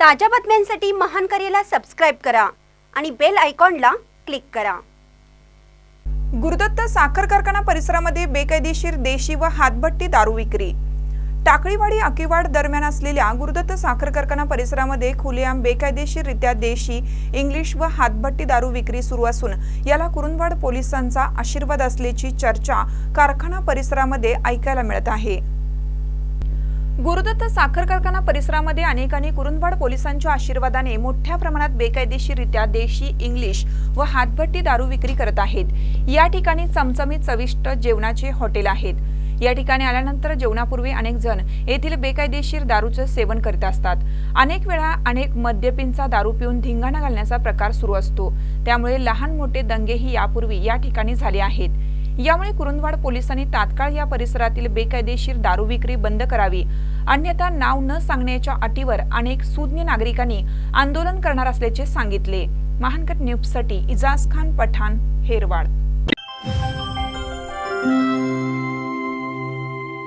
ताज्या बातम्यांसाठी महान करेला सबस्क्राईब करा आणि बेल आयकॉनला क्लिक करा. गुरुदत्त साखर कारखाना परिसरामध्ये बेकायदेशीर देशी व हातभट्टी दारू विक्री. टाकळीवाडी अकिवाड दरम्यान असलेल्या गुरुदत्त साखर कारखाना परिसरामध्ये खुलेआम बेकायदेशीररित्या देशी इंग्लिश व हातभट्टी दारू विक्री सुरू असून याला कुरुंदवाड पोलिसांचा आशीर्वाद असल्याची चर्चा कारखाना परिसरामध्ये ऐकायला मिळत आहे. गुरुदत्त साखर कारखाना परिसरामध्ये अनेकांनी कुरुंदवाड पोलिसांच्या आशीर्वादाने मोठ्या प्रमाणात बेकायदेशीररित्या देशी इंग्लिश व हातभट्टी दारू विक्री करत आहेत. या ठिकाणी चमचमीत चविष्ट जेवणाचे हॉटेल आहेत. या ठिकाणी आल्यानंतर जेवणापूर्वी अनेक जण येथील बेकायदेशीर दारूचं सेवन करीत असतात. अनेक वेळा अनेक मद्यपींचा दारू पिऊन धिंगाणा घालण्याचा प्रकार सुरू असतो. त्यामुळे लहान मोठे दंगेही यापूर्वी या ठिकाणी झाले आहेत. यामुळे कुरुंदवाड पोलिसांनी तात्काळ या परिसरातील बेकायदेशीर दारू विक्री बंद करावी. अन्यथा नाव न सांगण्याच्या अटीवर अनेक सुज्ञ नागरिकांनी आंदोलन करणार असल्याचे सांगितले. महानकट न्यूजसाठी इजाज खान पठाण हेरवाड.